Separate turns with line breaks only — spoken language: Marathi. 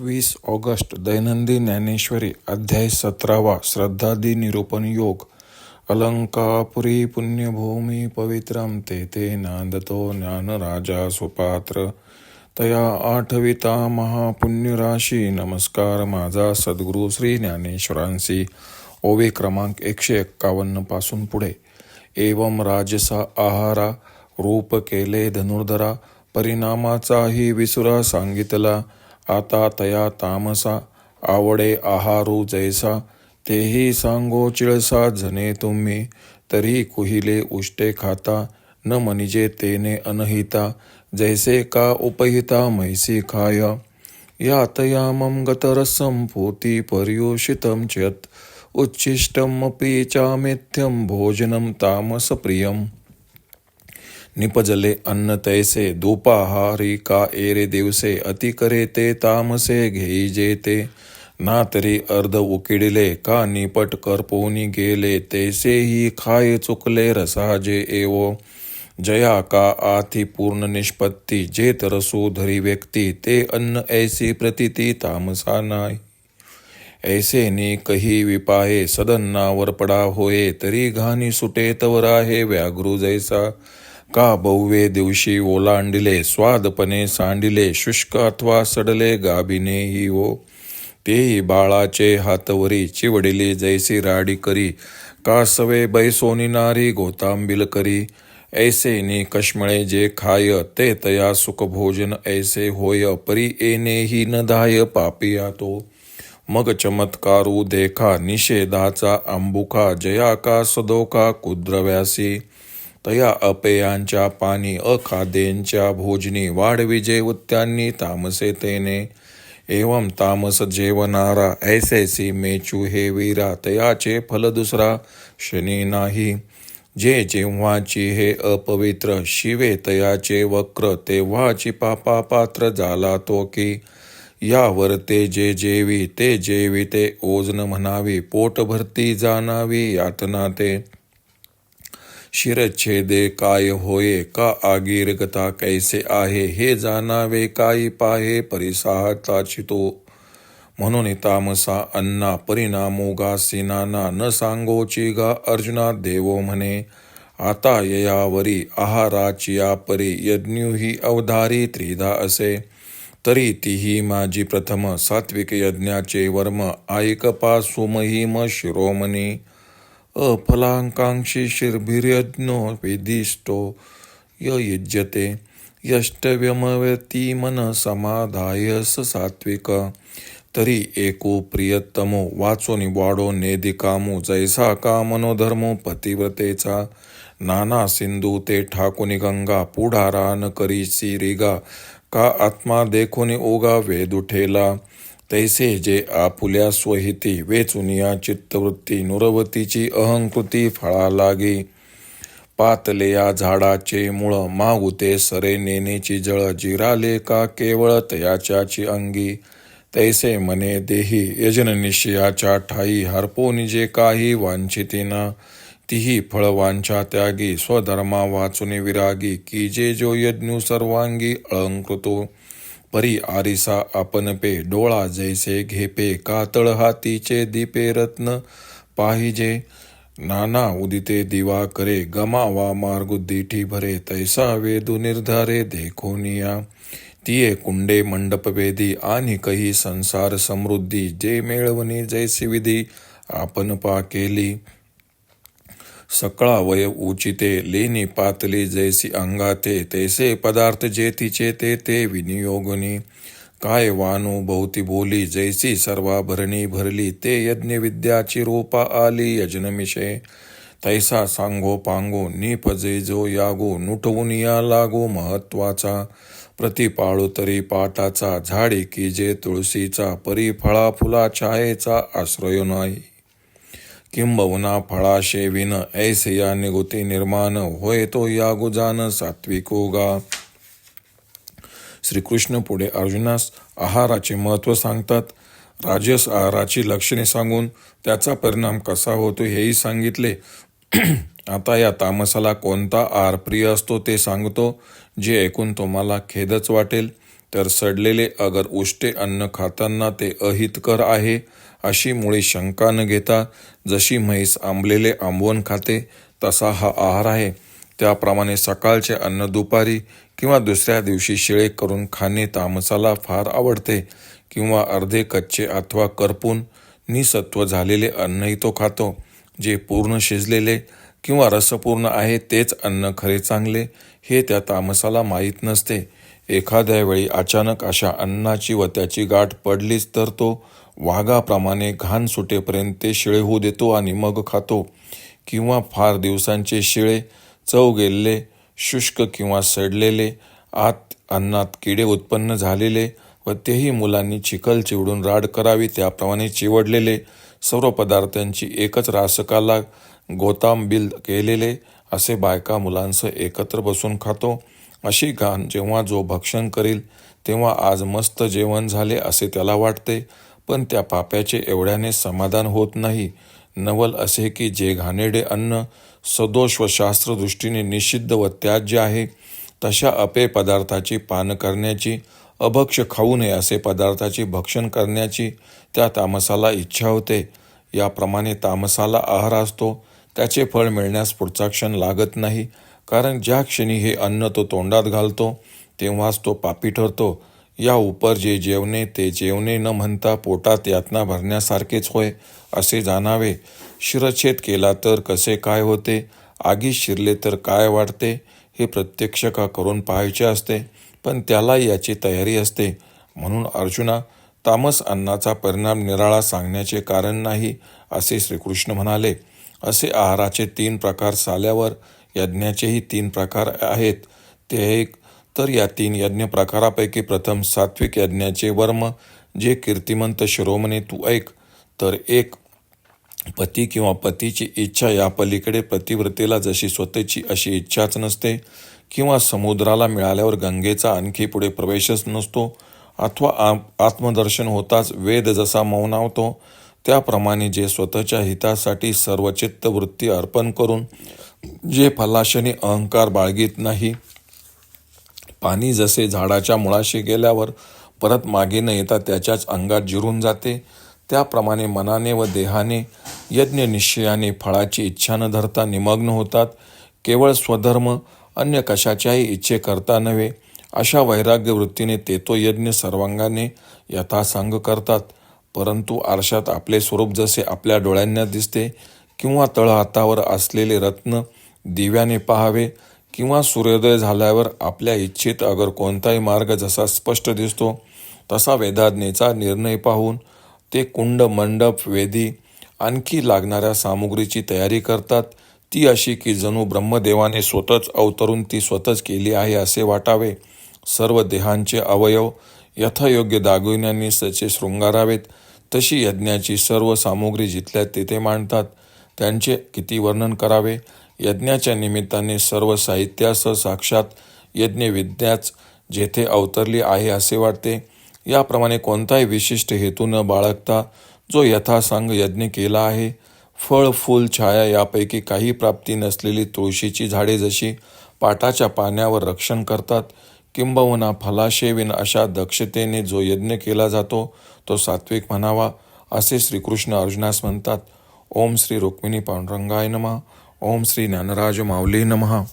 वीस ऑगस्ट दैनंदिन ज्ञानेश्वरी अध्याय सतरावा श्रद्धादी निरूपण योग. अलंकापुरी पुण्यभूमी पवित्रम ते ते नांदतो ज्ञानराजा सुपात्र तया आठविता महापुण्यराशी नमस्कार माझा सद्गुरू श्री ज्ञानेश्वरांशी ओवे क्रमांक एकशे एक्कावन्नपासून पुढे. एवम राजसा आहारा रूप केले धनुर्धरा परिणामाचाही विसुरा सांगितला. आता तया तामसा आवडे आहारू जैसा तेही सांगो चिळसा जने तुम्ही तरी कुहिले उष्टे खाता न मनिजे तेने अनहिता जैसे का उपहिता म्हैसी खाय। यातयामं गतरसं पोती पर्युषितं चेत् उच्छिष्टमपि चामिथ्यं भोजनं तामसप्रियम्। निपजले अन्न तैसे दुपाहारी का एरे दिवसे अति करे ते तामसे घेई जेते ना तरी अर्ध उकिडले का निपट करपोनी गेले तैसेही खाय चुकले रसाजे एवो जया का आथी पूर्ण निष्पत्ती जे तरसू धरी व्यक्ती ते अन्न ऐसी प्रतिती तामसा नाही ऐसे नि कही विपाहे सदन्नावर पडा होये तरी घाणी सुटे तवरा हे व्याघ्रू जैसा का बहुवे दिवशी ओलांडिले स्वादपणे सांडिले शुष्क अथवा सडले गाभिने ही हो तेही बाळाचे हातवरी चिवडिली जैसी राडी करी. का सवे बैसोनी नारी गोतांबिल करी. ऐसे नि कश्मळे जे खाय ते तया सुखभोजन ऐसे होय परी येणेही न धाय पापिया तो मग चमत्कारू देखा निषेधाचा अंबुखा जया का सदोका कुद्रव्यासी. तया अपेयांच्या पाणी अखाद्यांच्या भोजनी वाढविजे उत्त्यांनी तामसे तेने. एवं तामस जेवणारा ऐसेसी मेचू हे वीरा तयाचे फल दुसरा शनी नाही. जे जेव्हाची हे अपवित्र शिवे तयाचे वक्र तेव्हाची पापा पात्र झाला तो की. यावर ते जे जेवी ते जेवी ते ओजन म्हणावी पोट भरती जाणावी यातना ते. शिरच्छेदे काय होये? का आगीरगता कैसे आहे? हे जाणावे काही पाहे परिसाहताची म्हणून तामसा अन्ना परिणामो गा सिनाना न सांगोची गा अर्जुना देवो म्हणे आता ययावरी आहाराची या परी यज्ञुही अवधारी त्रिधा असे. तरी तीही माझी प्रथम सात्विक यज्ञाचे वर्म आयक पासुमहिम शिरोमणी. अफलांकांक्षी शिरभिर्यज्ञो वेदिष्टो य युज्यते यष्टव्यमवती मन समाधायस सात्विक। तरी एको प्रियतमो वाचोनी वाडो नेदिकामो जैसा का मनोधर्मो पतिव्रतेचा। नाना सिंधू ते ठाकुनी गंगा पुढारान करी सिरिगा का आत्मा देखोनी ओगा वेद उठेला तैसे जे आपुल्या स्वहिती वेचुनिया चित्तवृत्ती नुरवतीची अहंकृती फळा लागी पातले या झाडाचे मूळ मागुते सरे नेनेची जळ जिराले का केवळ तयाच्याची अंगी. तैसे मने देही यजननिशयाच्या ठाई हरपोनी जे काही वांछितीना. तिही फळवांछा त्यागी स्वधर्मा वाचुनी विरागी की जे जो यज्ञ सर्वांगी अलंकृतो. परी आरिसा आपण पे डोळा जैसे घेपे कातळ हातीचे दीपे रत्न पाहिजे. नाना उदिते दिवा करे गमावा मार्ग दिठी भरे तैसा वेदू निर्धारे देखोनिया तिये कुंडे मंडप वेदी आणि कही संसार समृद्धी जे मेळवणी जैसी विधी आपण पा केली सकळा वय उचिते लेनी पातली जैसी अंगाते तैसे पदार्थ जे तिचे ते ते विनियोगनी। काय वानू भोवती बोली जैसी सर्वाभरणी भरली ते यज्ञ विद्याची रोपा आली यजनमिषे। तैसा सांगो पांगो नीप जो यागो नुटवून या लागो महत्त्वाचा प्रतिपाळू तरी पाटाचा झाडी की जे तुळशीचा परी फळा फुला छायेचा आश्रय नाही। किंबहुना फळाशे विन ऐसे या निगुती निर्माण होय तो या गुजान सात्विकोगा श्रीकृष्ण पुढे अर्जुनास आहाराचे महत्त्व सांगतात. राजस आहाराची लक्षणे सांगून त्याचा परिणाम कसा होतो हेही सांगितले. आता या तामसाला कोणता आहार प्रिय असतो ते सांगतो. जे ऐकून तुम्हाला खेदच वाटेल. तर सडलेले अगर उष्टे अन्न खाताना ते अहितकर आहे अशी मुळे शंका न घेता जशी म्हैस आंबलेले आंबवण खाते तसा हा आहार आहे. त्याप्रमाणे सकाळचे अन्न दुपारी किंवा दुसऱ्या दिवशी शिळे करून खाणे तामसाला फार आवडते किंवा अर्धे कच्चे अथवा करपून निसत्व झालेले अन्नही तो खातो जे पूर्ण शिजलेले किंवा रसपूर्ण आहे तेच अन्न खरे चांगले हे त्या तामसाला माहीत नसते. एखाद्या वेळी अचानक अशा अन्नाची व त्याची गाठ पडलीच तर तो वाघाप्रमाणे घाण सुटेपर्यंत ते शिळे होऊ देतो आणि मग खातो. किंवा फार दिवसांचे शिळे चव गेलेले शुष्क किंवा सडलेले आत अन्नात किडे उत्पन्न झालेले व तेही मुलांनी चिखल चिवडून राड करावी त्याप्रमाणे चिवडलेले सर्व पदार्थांची एकच रासकाला गोतांबिल केलेले असे बायका मुलांसह एकत्र बसून खातो. अशी घाण जेव्हा जो भक्षण करील तेव्हा आज मस्त जेवण झाले असे त्याला वाटते. पण त्या पाप्याचे एवढ्याने समाधान होत नाही. नवल असे की जे घाणेरडे अन्न सदोष व शास्त्रदृष्टीने निषिद्ध व त्याज्य आहे तशा अपे पदार्थाची पान करण्याची अभक्ष खाऊ नये असे पदार्थाची भक्षण करण्याची त्या तामसाला इच्छा होते. याप्रमाणे तामसाला आहार असतो. त्याचे फळ मिळण्यास पुढचा क्षण लागत नाही. कारण ज्या क्षणी हे अन्न तो तोंडात घालतो तेव्हाच तो पापी ठरतो. या उपर जे जेवणे ते जेवणे न म्हणता पोटात यातना भरण्यासारखेच होय असे जाणावे. शिरच्छेद केला तर कसे काय होते? आगी शिरले तर काय वाटते हे प्रत्यक्ष का करून पाहायचे असते? पण त्याला याची तयारी असते. म्हणून अर्जुना तामस अन्नाचा परिणाम निराळा सांगण्याचे कारण नाही असे श्रीकृष्ण म्हणाले. असे आहाराचे तीन प्रकार साल्यावर यज्ञाचेही तीन प्रकार आहेत. ते एक तर या तीन यज्ञ प्रकारापैकी प्रथम सात्विक यज्ञाचे वर्म जे कीर्तिमंत शिरोमणी तू ऐक. तर एक पती किंवा पतीची इच्छा या पलीकडे पतिव्रतेला जशी स्वतःची अशी इच्छाच नसते किंवा समुद्राला मिळाल्यावर गंगेचा आणखी पुढे प्रवेशच नसतो अथवा आत्मदर्शन होताच वेद जसा मौनावतो त्याप्रमाणे जे स्वतःच्या हितासाठी सर्वचित्त वृत्ती अर्पण करून जे फलाशने अहंकार बाळगीत नाही पाणी जसे झाडाच्या मुळाशी गेल्यावर परत मागे न येता त्याच्याच अंगात जिरून जाते त्याप्रमाणे मनाने व देहाने यज्ञ निश्चयाने फळाची इच्छा न धरता निमग्न होतात केवळ स्वधर्म अन्य कशाच्याही इच्छे करता नव्हे अशा वैराग्य वृत्तीने ते तो यज्ञ सर्वांगाने यथासांग करतात परंतु आरशात आपले स्वरूप जसे आपल्या डोळ्यांना दिसते किंवा तळहातावर असलेले रत्न दिव्याने पाहावे किंवा सूर्योदय झाल्यावर आपल्या इच्छित अगर कोणताही मार्ग जसा स्पष्ट दिसतो तसा वेदाज्ञेचा निर्णय पाहून ते कुंड मंडप वेदी आणखी लागणाऱ्या सामुग्रीची तयारी करतात. ती अशी की जणू ब्रह्मदेवाने स्वतःच अवतरून ती स्वतःच केली आहे असे वाटावे. सर्व देहांचे अवयव यथायोग्य दागिन्यांनी सचे शृंगारावेत तशी यज्ञाची सर्व सामुग्री जिथल्या तेथे मांडतात त्यांचे किती वर्णन करावे? यज्ञाच्या निमित्ताने सर्व साहित्यासह साक्षात यज्ञविद्याच जेथे अवतरली आहे असे वाटते. याप्रमाणे कोणताही विशिष्ट हेतू न बाळगता जो यथासांग यज्ञ केला आहे फळ फूल छाया यापैकी काही प्राप्ती नसलेली तुळशीची झाडे जशी पाटाच्या पाण्यावर रक्षण करतात किंबहुना फलाशेविन अशा दक्षतेने जो यज्ञ केला जातो तो सात्विक म्हणावा असे श्रीकृष्ण अर्जुनास म्हणतात. ओम श्री रुक्मिणी पांडुरंगाय नमः। ओम श्री ज्ञानराज माऊली नमः।